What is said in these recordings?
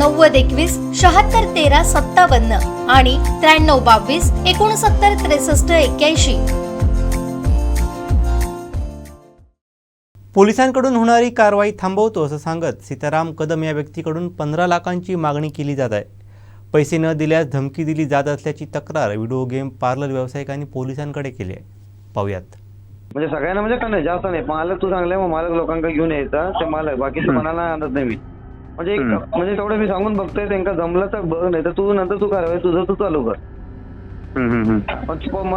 नव्वद एकवीस शहात्तर तेरा सत्तावन्न आणि त्र्याण्णव बावीस एकोणसत्तर त्रेसष्ट एक्क्याऐंशी. पोलिसांकडून होणारी कारवाई थांबवतो असं सांगत सीताराम कदम या व्यक्तीकडून पंधरा लाखांची मागणी केली जात आहे. पैसे न दिल्यास धमकी दिली जात असल्याची तक्रार व्हिडिओ गेम पार्लर व्यावसायिकांनी पोलिसांकडे केली आहे. पाहूयात. म्हणजे सगळ्यांना म्हणजे का नाही? जास्त नाही. मालक तू चांगले मग मालक लोकांकडे घेऊन यायचा. ते मालक बाकीचे कोणाला आणत नाही मी. म्हणजे एक म्हणजे तेवढं मी सांगून बघतोय त्यांना जमलं तर बघ नाही तर तू नंतर तू कारवाई तुझं तू चालू कर.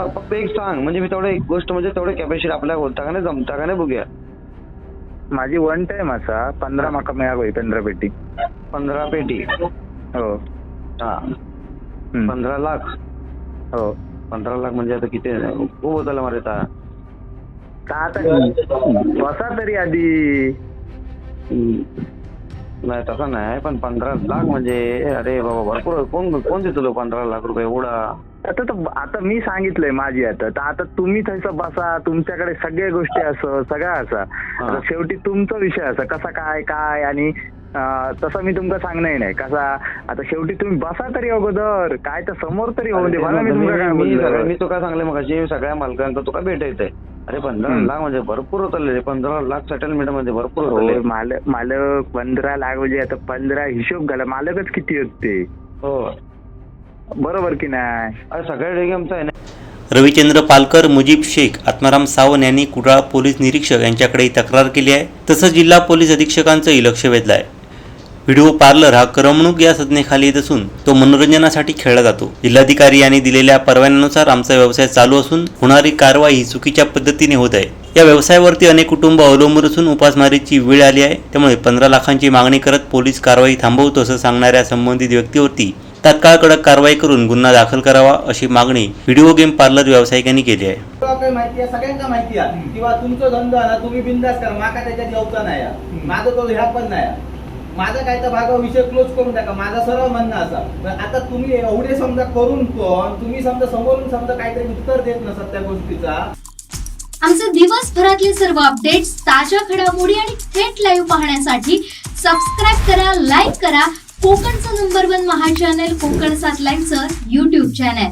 फक्त एक सांग म्हणजे मी तेवढं एक गोष्ट म्हणजे तेवढं कॅपॅसिटी आपल्या बोलता का नाही जमता का नाही बघूया. माझी वन टाइम असा पंधरा म्हाका मेळाक पंधरा पेटी. पंधरा पेटी. हो. हा. पंधरा लाख. हो. पंधरा लाख म्हणजे आता किती? खूप होताला मारे आता? बसा तरी आधी. नाही तसं नाही पण पंधरा लाख म्हणजे अरे बाबा भरपूर. कोण कोण देतो पंधरा लाख रुपये एवढा? आता तर आता मी सांगितलंय माझी आता. तर आता तुम्ही तसं बसा तुमच्याकडे सगळ्या गोष्टी असं सगळं असा. शेवटी तुमचा विषय असा कसा काय काय आणि तसं मी तुमका सांगणार नाही. कसा आता शेवटी तुम्ही बसा तरी अगोदर. काय तर समोर तरी होऊ दे. मला मी तुमका काय मी तुका सांगले मग सगळ्या मालकांना तुका भेटायचंय अरे पंधरा. लाख म्हणजे भरपूर होतले रे पंधरा लाख सेटलमेंटमध्ये भरपूर हो, होतले मालक मालक पंधरा लाख म्हणजे आता पंधरा हिशोब घाला मालकच किती होते हो. बरोबर की नाही? अरे सगळ्या ठिकाणी आमचं आहे ना. रविचंद्र पालकर मुजीब शेख आत्माराम सावंत यांनी कुडाळ पोलीस निरीक्षक यांच्याकडे तक्रार केली आहे. तसंच जिल्हा पोलीस अधीक्षकांचंही लक्ष वेधलं आहे. व्हिडिओ पार्लर हा करमणूक या संज्ञेखाली येत असून तो मनोरंजनासाठी खेळला जातो. जिल्हाधिकारी यांनी दिलेल्या परवान्यानुसार आमचा व्यवसाय चालू असून होणारी कारवाई ही चुकीच्या पद्धतीने होत आहे. या व्यवसायावरती अनेक कुटुंब अवलंबून असून उपासमारीची वेळ आली आहे. त्यामुळे पंधरा लाखांची मागणी करत पोलीस कारवाई थांबवतो असं सांगणाऱ्या संबंधित व्यक्तीवरती तात्काळ कडक कारवाई करून गुन्हा दाखल करावा अशी मागणी व्हिडिओ गेम पार्लर व्यावसायिकांनी केली आहे. माहिती आहे सगळ्यांना माहिती आहे. किंवा तुमचं धंदा ना तुम्ही बिंदास करा. माका त्याच्यात यावचा नाही माझं तो ह्या पण नाही. आहे. माझा काय तर भागा विषय क्लोज करून टाका. माझा सरळ म्हणणं असा. पण आता तुम्ही एवढे समजा करून पण तुम्ही समजा समोरून समजा काहीतरी उत्तर देत नसत त्या गोष्टीचा. आमचे दिवसभरातले सर्व अपडेट्स ताज्या घडामोडी आणि थेट लाईव्ह पाहण्यासाठी सबस्क्राईब करा लाईक करा. कोकणचं नंबर वन महा चॅनल कोकण सात लाईनचं युट्यूब चॅनल